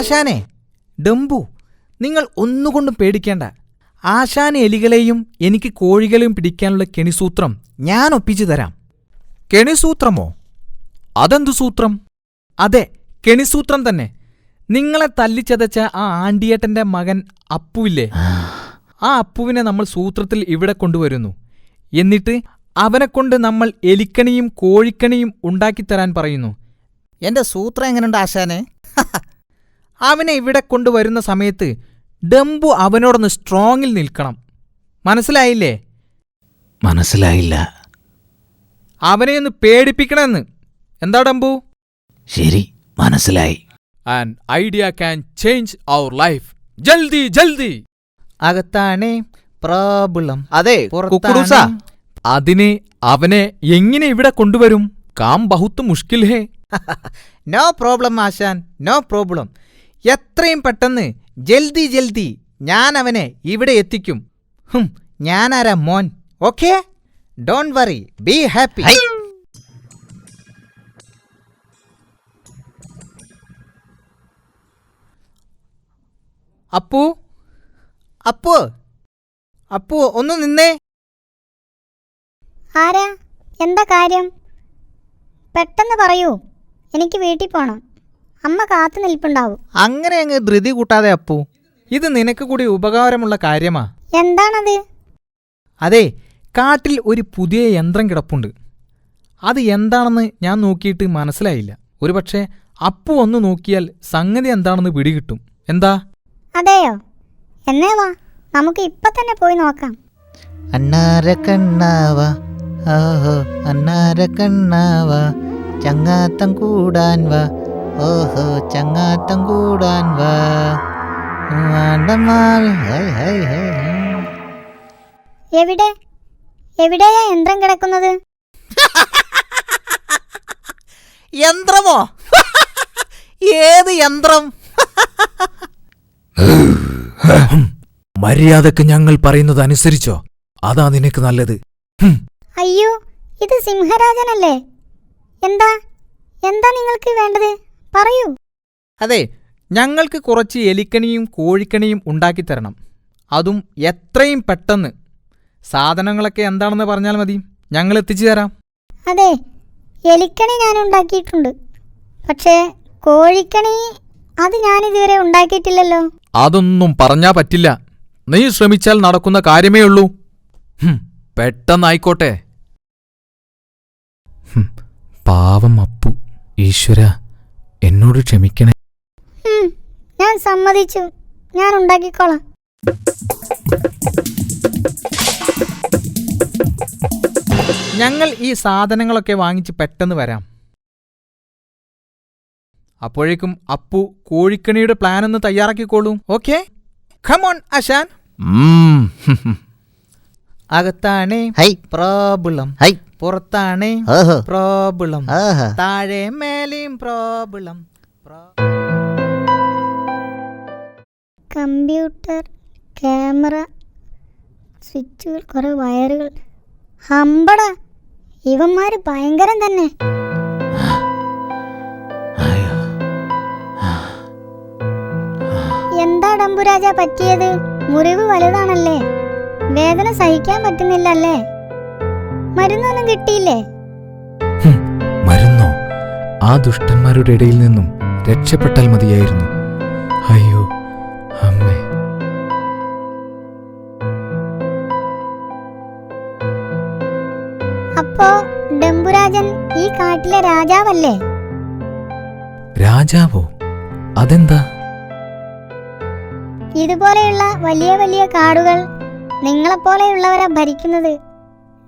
ആശാനെ ഡംബു നിങ്ങൾ ഒന്നുകൊണ്ടും പേടിക്കേണ്ട. ആശാൻ എലികളെയും എനിക്ക് കോഴികളെയും പിടിക്കാനുള്ള കെണിസൂത്രം ഞാൻ ഒപ്പിച്ചു തരാം. കെണിസൂത്രമോ? അതെന്തു സൂത്രം? അതെ കെണിസൂത്രം തന്നെ. നിങ്ങളെ തല്ലിച്ചതച്ച ആ ആണ്ടിയേട്ടന്റെ മകൻ അപ്പുവില്ലേ? ആ അപ്പുവിനെ നമ്മൾ സൂത്രത്തിൽ ഇവിടെ കൊണ്ടുവരുന്നു. എന്നിട്ട് അവനെക്കൊണ്ട് നമ്മൾ എലിക്കണിയും കോഴിക്കണിയും ഉണ്ടാക്കിത്തരാൻ പറയുന്നു. എന്റെ സൂത്രം എങ്ങനെയുണ്ട് ആശാനെ? അവനെ ഇവിടെ കൊണ്ടുവരുന്ന സമയത്ത് ഡംബു അവനോടൊന്ന് സ്ട്രോങ്ങിൽ നിൽക്കണം. മനസ്സിലായില്ലേ? മനസ്സിലായില്ല. അവനെ ഒന്ന് പേടിപ്പിക്കണമെന്ന്. എന്താ ഡംബു? ശരി മനസ്സിലായി. And idea can change our life ജൽദി ജൽദി. അകത്താണേ പ്രോബ്ലം. അതെ കുക്കുറൂസ അതിന് അവനെ എങ്ങനെ ഇവിടെ കൊണ്ടുവരും? കാം ബഹുത്ത് മുഷ്കിൽ ഹേ. നോ പ്രോബ്ലം ആശാൻ നോ പ്രോബ്ലം. എത്രയും പെട്ടെന്ന് ജൽദി ജൽദി ഞാൻ അവനെ ഇവിടെ എത്തിക്കും. ഹും ഞാനാരാ മോൻ? Okay? Don't worry be happy. Appu Appu Appu ഒന്ന് നിന്നേ. ആരാ? എന്താ കാര്യം? പെട്ടെന്ന് പറയൂ. എനിക്ക് വീട്ടിൽ പോണം. അമ്മ കാത്തു നിൽപ്പുണ്ടാവും. അങ്ങനെ അങ്ങ് ധൃതി കൂട്ടാതെ അപ്പു ഇത് നിനക്ക് കൂടി ഉപകാരമുള്ള കാര്യമാ. എന്താണത്? അതെ കാട്ടിൽ ഒരു പുതിയ യന്ത്രം കിടപ്പുണ്ട്. അത് എന്താണെന്ന് ഞാൻ നോക്കിയിട്ട് മനസ്സിലായില്ല. ഒരുപക്ഷെ അപ്പു ഒന്ന് നോക്കിയാൽ സംഗതി എന്താണെന്ന് പിടികിട്ടും. എന്താ? അതെയോ? എന്നേ വാ നമുക്ക് ഇപ്പൊ തന്നെ പോയി നോക്കാം. അന്നാര കണ്ണാവ ഓഹോ അന്നാര കണ്ണാവ ചങ്ങാത്തം കൂടാൻ വാ ഓഹോ ചങ്ങാത്തം കൂടാൻ വാ. Hi hi hi. എവിടെ? എവിടെയാ യന്ത്രം കിടക്കുന്നത്? യന്ത്രമോ? ഏത് യന്ത്രം? മര്യാദയ്ക്ക് ഞങ്ങൾ പറയുന്നത് അനുസരിച്ചോ അതാ നിനക്ക് നല്ലത്. അയ്യോ ഇത് സിംഹരാജനല്ലേ? എന്താ? എന്താ നിങ്ങൾക്ക് വേണ്ടത്? പറയൂ. അതെ ഞങ്ങൾക്ക് കുറച്ച് എലിക്കണിയും കോഴിക്കണിയും ഉണ്ടാക്കിത്തരണം അതും എത്രയും പെട്ടെന്ന്. സാധനങ്ങളൊക്കെ എന്താണെന്ന് പറഞ്ഞാൽ മതി. ഞങ്ങൾ എത്തിച്ചു തരാം. അതെ എലിക്കണി ഞാൻ ഉണ്ടാക്കിയിട്ടുണ്ട്. പക്ഷേ കോഴിക്കണി അത് ഞാൻ ഇതുവരെ ഉണ്ടാക്കിയിട്ടില്ലല്ലോ. അതൊന്നും പറഞ്ഞാ പറ്റില്ല. നീ ശ്രമിച്ചാൽ നടക്കുന്ന കാര്യമേ ഉള്ളൂ. ഹും, പെട്ടെന്നായിക്കോട്ടെ. ഹും, പാവം അപ്പു ഈശ്വര. എന്നോട് ക്ഷമിക്കണേ. ഞാൻ സമ്മതിച്ചു. ഞാൻ ഉണ്ടാക്കിക്കോളാം. ഞങ്ങൾ ഈ സാധനങ്ങളൊക്കെ വാങ്ങിച്ച് പെട്ടെന്ന് വരാം. അപ്പോഴേക്കും അപ്പു കോഴിക്കണിയുടെ പ്ലാൻ ഒന്ന് തയ്യാറാക്കിക്കോളൂ. ഓക്കെ ഖമോൺ അശാൻ അകത്താണേ ഹൈ. പ്രോബ്ലം ഹൈ. പുറത്താണേ പ്രോബ്ലം. പ്രോബിളം താഴെ മേലെയും പ്രോബിളം കമ്പ്യൂട്ടർ ക്യാമറ സ്വിച്ചുകൾ കുറേ വയറുകൾ. ഹമ്പട ഇവന്മാര് ഭയങ്കരം തന്നെ. എന്താ ഡംബുരാജ പറ്റിയത്? മുറിവ് വലുതാണല്ലേ? വേദന സഹിക്കാൻ പറ്റുന്നില്ലല്ലേ? മരുന്നൊന്നും കിട്ടിയില്ലേ? മരുന്നോ? ആ ദുഷ്ടന്മാരുടെ ഇടയിൽ നിന്നും രക്ഷപ്പെട്ടാൽ മതിയായിരുന്നു. അയ്യോ അമ്മേ. അപ്പോ ഡംബുരാജൻ ഈ കാട്ടിലെ രാജാവല്ലേ? രാജാവോ? അതെന്താ? ഇതുപോലെയുള്ള വലിയ വലിയ കാടുകൾ നിങ്ങളെപ്പോലെയുള്ളവരാ ഭരിക്കുന്നത്.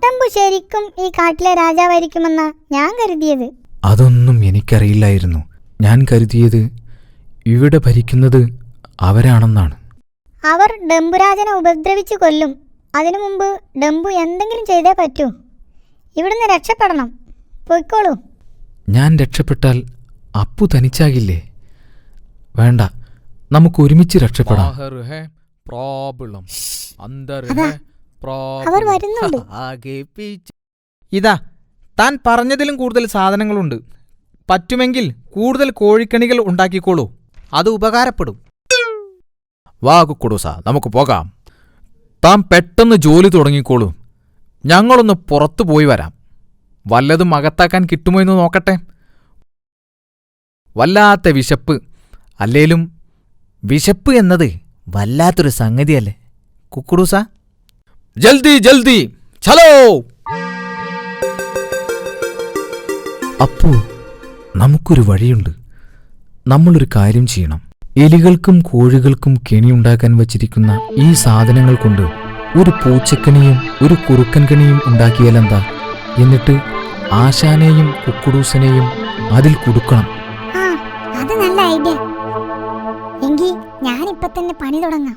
ഡംബു ശരിക്കും ഈ കാട്ടിലെ രാജാവായിരിക്കുമെന്നാ ഞാൻ കരുതിയത്. അതൊന്നും എനിക്കറിയില്ലായിരുന്നു. ഞാൻ കരുതിയത് ഇവിടെ ഭരിക്കുന്നത് അവരാണെന്നാണ്. അവർ ഡംബുരാജനെ ഉപദ്രവിച്ചു കൊല്ലും. അതിനു മുമ്പ് ഡംബു എന്തെങ്കിലും ചെയ്തേ പറ്റൂ. ഇവിടുന്ന് രക്ഷപ്പെടണം. പൊയ്ക്കോളൂ. ഞാൻ രക്ഷപ്പെട്ടാൽ അപ്പു തനിച്ചാകില്ലേ? വേണ്ട നമുക്ക് ഒരുമിച്ച് രക്ഷപ്പെടാം. അതാ, അവർ വരുന്നുണ്ട്. ഇതാ താൻ പറഞ്ഞതിലും കൂടുതൽ സാധനങ്ങളുണ്ട്. പറ്റുമെങ്കിൽ കൂടുതൽ കോഴിക്കണികൾ ഉണ്ടാക്കിക്കോളൂ. അത് ഉപകാരപ്പെടും. വാ കുക്കുടൂസ നമുക്ക് പോകാം. താൻ പെട്ടെന്ന് ജോലി തുടങ്ങിക്കോളൂ. ഞങ്ങളൊന്ന് പുറത്തു പോയി വരാം. വല്ലതും അകത്താക്കാൻ കിട്ടുമോ എന്ന് നോക്കട്ടെ. വല്ലാത്ത വിശപ്പ്. അല്ലേലും വിശപ്പ് എന്നത് വല്ലാത്തൊരു സംഗതിയല്ലേ. കുക്കുടൂസ ജൽദി ജൽദി. ചലോ. അപ്പോ നമുക്കൊരു വഴിയുണ്ട്. നമ്മളൊരു കാര്യം ചെയ്യണം. എലികൾക്കും കോഴികൾക്കും കെണിയുണ്ടാക്കാൻ വച്ചിരിക്കുന്ന ഈ സാധനങ്ങൾ കൊണ്ട് ഒരു പൂച്ചക്കണിയും ഒരു കുറുക്കൻ കണിയും ഉണ്ടാക്കിയാലെന്താ എന്നിട്ട് ആശാനെയും കുക്കുടൂസനെയും അതിൽ കുടുക്കണം. ആ അത് നല്ല ഐഡിയ. എങ്കിൽ ഞാനിപ്പോ തന്നെ പണി തുടങ്ങാം.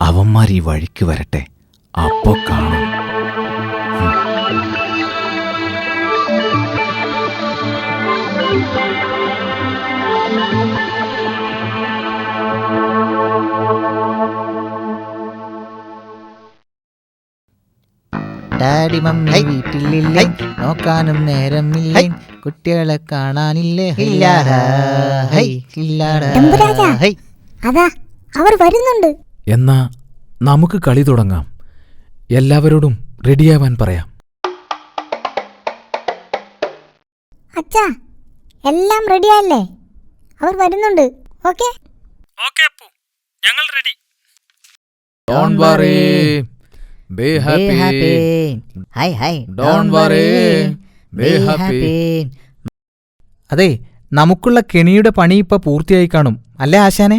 അവന്മാർ ഈ വഴിക്ക് വരട്ടെ അപ്പോ കാണാം ഡാഡി മമ്മി ഹൈ. വീട്ടിലില്ലേ. നോക്കാനും നേരമില്ലേ കുട്ടികളെ കാണാനില്ലേ ഇല്ലാടാ. ഹൈ. ഇല്ലാടാ. അതാ അവർ വരുന്നുണ്ട് എന്നാ നമുക്ക് കളി തുടങ്ങാം. എല്ലാവരോടും റെഡിയാവാൻ പറയാം. അച്ഛാ എല്ലാം റെഡിയല്ലേ അവർ വരുന്നുണ്ട്. ഓക്കെ? ഓക്കെ അപ്പു. ഞങ്ങൾ ready. Don't worry Be happy hi hi don't worry Be happy അതെ നമുക്കുള്ള കെണിയുടെ പണി ഇപ്പൊ പൂർത്തിയായി കാണും. അല്ലേ ആശാനെ?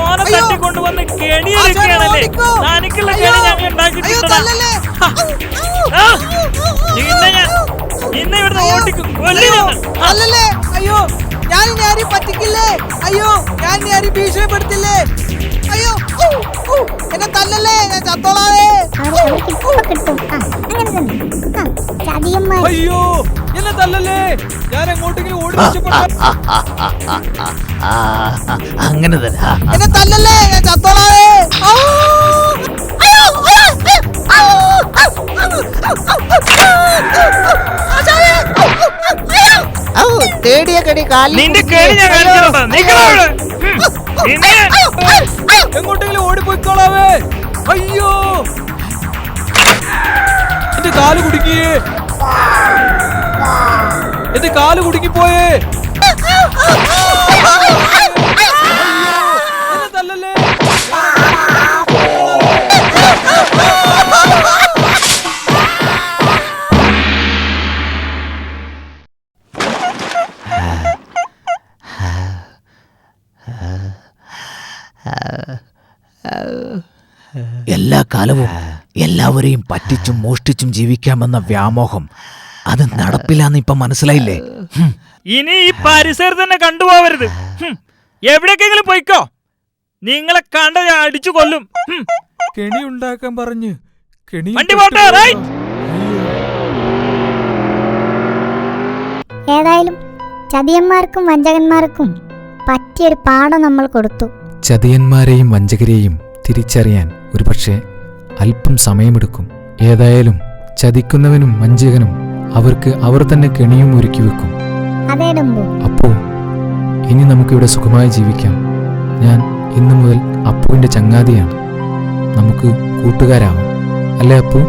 ഓനെ തട്ടിക്കൊണ്ടുവന്ന് കെണിയെടുക്കുകയാണല്ലേ തനിക്കുള്ള കെണി ഞങ്ങൾ. ആ, നിന്നെ ഞാൻ നിന്നെ ഇവിടുന്ന് ആ. അല്ലല്ലേ അയ്യോ. ഞാൻ ഇനി ആരെയും പറ്റിക്കില്ലേ? അയ്യോ. ഞാൻ ഇനി ആരെയും ഭീഷണിപ്പെടുത്തില്ലേ? അയ്യോ. എന്നെ തല്ലല്ലേ. ഞാൻ ചത്തോളാവേ. അയ്യോ. എന്നെ തല്ലല്ലേ? ഞാൻ എങ്ങോട്ടെങ്കിലും ഓടി ആ, അങ്ങനെ തന്നെ. ആ, ആ. എന്നെ തല്ലല്ലേ? ഞാൻ ചത്തോളാവേ. തേടിയ കടി കാലിൽ നിന്റെ. ഞാൻ കാണിച്ചിട്ടുണ്ടോ. എങ്ങോട്ടെങ്കിലും ഓടിപ്പോയിക്കോളാവേ. അയ്യോ. എന്റെ കാൽ കുടുങ്ങിയേ. എന്റെ കാൽ കുടുങ്ങിപ്പോയേ. എല്ലാ കാലവും എല്ലാവരെയും പറ്റിച്ചും മോഷ്ടിച്ചും ജീവിക്കാമെന്ന വ്യാമോഹം അത് നടപ്പില്ലാന്ന് ഇപ്പൊ മനസ്സിലായില്ലേ? ഇനി ഈ പരിസരത്ത് തന്നെ കണ്ടുപോവരുത് ഹും. എവിടേക്കെങ്കിലും പോയിക്കോ. നിങ്ങളെ കണ്ട ഞാൻ അടിച്ചു കൊല്ലും. ഹും. കെണി ഉണ്ടാക്കാൻ പറഞ്ഞ് കെണി വണ്ടി പോട്ടെ. ഏതായാലും ചതിയന്മാർക്കും വഞ്ചകന്മാർക്കും പറ്റിയൊരു പാഠം നമ്മൾ കൊടുത്തു. ചതിയന്മാരെയും വഞ്ചകരെയും തിരിച്ചറിയാൻ ഒരുപക്ഷെ അല്പം സമയമെടുക്കും. ഏതായാലും ചതിക്കുന്നവനും വഞ്ചകനും അവർക്ക് അവർ തന്നെ കെണിയും ഒരുക്കി വെക്കും. അപ്പോ ഇനി നമുക്കിവിടെ സുഖമായി ജീവിക്കാം. ഞാൻ ഇന്നു മുതൽ അപ്പുവിന്റെ ചങ്ങാതിയാണ്. നമുക്ക് കൂട്ടുകാരാവാം. അല്ലേ അപ്പു?